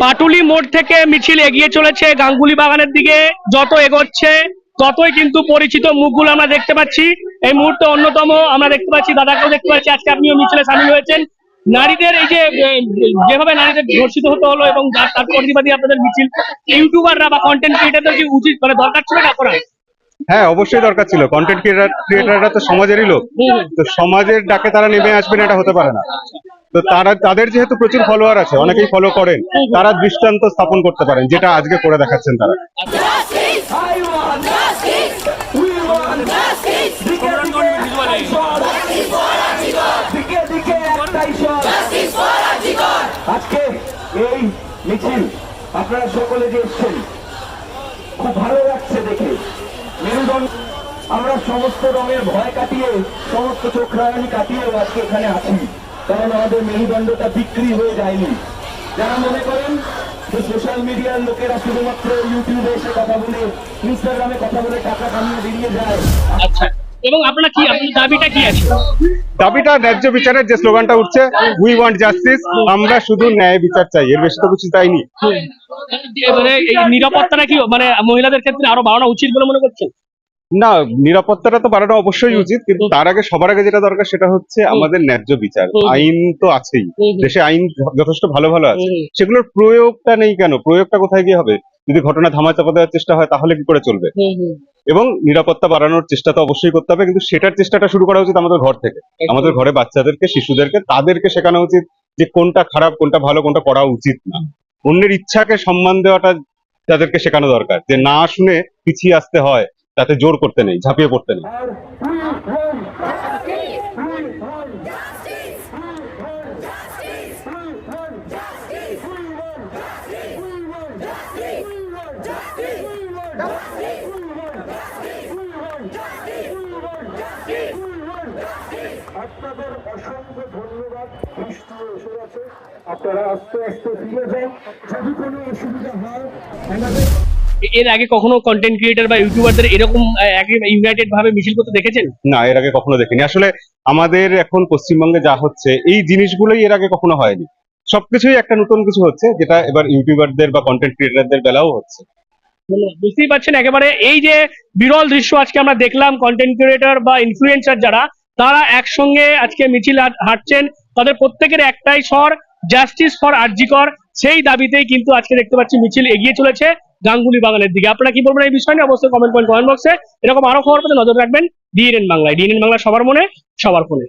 পাটুলি মোড় থেকে মিছিল এগিয়ে চলেছে গাঙ্গুলি বাগানের দিকে। যত এগোচ্ছে ততই কিন্তু পরিচিত মুখগুলো আমরা দেখতে পাচ্ছি। এই মুহূর্তে অন্যতম আমরা দেখতে পাচ্ছি দাদাকেও দেখতে পাচ্ছি। আজকে আপনিও মিছিলে সামিল হয়েছেন। নারীদের এই যে যেভাবে নারীদের ধর্ষিত হতে হলো এবং তার প্রতিবাদী আপনাদের মিছিল ইউটিউবাররা বা কন্টেন্ট ক্রিয়েটারদের কি উচিত? মানে দরকার ছিল না করা হ্যাঁ অবশ্যই দরকার ছিল। কন্টেন্ট ক্রিয়েটাররা তো সমাজেরই লোক। তো সমাজের ডাকে তারা নেমে আসবে না এটা হতে পারে না। তো তারা তাদের যেহেতু প্রচুর ফলোয়ার আছে, অনেকেই ফলো করেন, তারা দৃষ্টান্ত স্থাপন করতে পারেন, যেটা আজকে করে দেখাচ্ছেন তারা। আজকে এই মিছিল আপনারা সকলে যে এসছেন, খুব ভালো লাগছে দেখে মেরুদণ্ড আমরা সমস্ত রঙের ভয় কাটিয়ে, সমস্ত চোখ কাটিয়েও আজকে এখানে আছি কারণ আমাদের মেরুদণ্ডটা বিক্রি হয়ে যায়নি। যারা মনে করেন যে সোশ্যাল মিডিয়ার লোকেরা শুধুমাত্র ইউটিউবে এসে কথা বলে ইনস্টাগ্রামে কথা বলে টাকা কামিয়ে বেরিয়ে যায়। আচ্ছা। এবং আপনারা কি আপনার দাবিটা কি আছে? দাবিটা ন্যায্য বিচারের যে স্লোগানটা উঠছে উই ওয়ান্ট জাস্টিস আমরা শুধু ন্যায় বিচার চাই। এর বেশি তো কিছু চাইনি। মানে এই নিরাপত্তাটা কি মানে মহিলাদের ক্ষেত্রে আরও বাড়ানো উচিত বলে মনে করছেন? না নিরাপত্তাটা তো বাড়ানো অবশ্যই উচিত কিন্তু তার আগে সবার আগে যেটা দরকার সেটা হচ্ছে আমাদের ন্যায্য বিচার। আইন তো আছেই। দেশে আইন যথেষ্ট ভালো ভালো আছে। সেগুলোর প্রয়োগটা নেই কেন? প্রয়োগটা কোথায় গিয়ে হবে? যদি ঘটনা ধামা চাপা দেওয়ার চেষ্টা হয় তাহলে কি করে চলবে। এবং নিরাপত্তা বাড়ানোর চেষ্টা তো অবশ্যই করতে হবে কিন্তু সেটার চেষ্টাটা শুরু করা উচিত আমাদের ঘর থেকে। আমাদের ঘরে বাচ্চাদেরকে শিশুদেরকে তাদেরকে শেখানো উচিত যে কোনটা খারাপ কোনটা ভালো কোনটা করা উচিত না। অন্যের ইচ্ছাকে সম্মান দেওয়াটা তাদেরকে শেখানো দরকার যে না শুনে পিছিয়ে আসতে হয়। তাতে জোর করতে নেই, ঝাঁপিয়ে পড়তে নেই। আপনাদের অসংখ্য ধন্যবাদ। বৃষ্টি এসে আপনারা আস্তে আস্তে ফিরে যান। যদি কোনো অসুবিধা হয় এর আগে কখনো কন্টেন্ট ক্রিয়েটার বা ইউটিউবারদের এরকম ইউনাইটেড ভাবে মিছিল করতে দেখেছেন? না এর আগে কখনো দেখিনি। আসলে আমাদের এখন পশ্চিমবঙ্গে যা হচ্ছে এই জিনিসগুলোই এর আগে কখনো হয়নি। সবকিছুই একটা নতুন কিছু হচ্ছে যেটা এবার ইউটিউবারদের বা কন্টেন্ট ক্রিয়েটারদের বেলাও হচ্ছে। বুঝতেই পারছেন একেবারে এই যে বিরল দৃশ্য আজকে আমরা দেখলাম কন্টেন্ট ক্রিয়েটর বা ইনফ্লুয়েন্সার যারা তারা একসঙ্গে আজকে মিছিল হাঁটছেন। তাদের প্রত্যেকের একটাই স্বর জাস্টিস ফর আরজিকর সেই দাবিতেই কিন্তু আজকে দেখতে পাচ্ছি মিছিল এগিয়ে চলেছে। গাঙ্গুলি বাগানের দিকে। আপনারা কি বলবেন এই বিষয় নিয়ে? অবশ্যই কমেন্ট করেন কমেন্ট বক্সে এরকম আরও খবর পেতে নজর রাখবেন। ডিএনএন বাংলায়। ডিএনএন বাংলা সবার মনে, সবার ফোনে।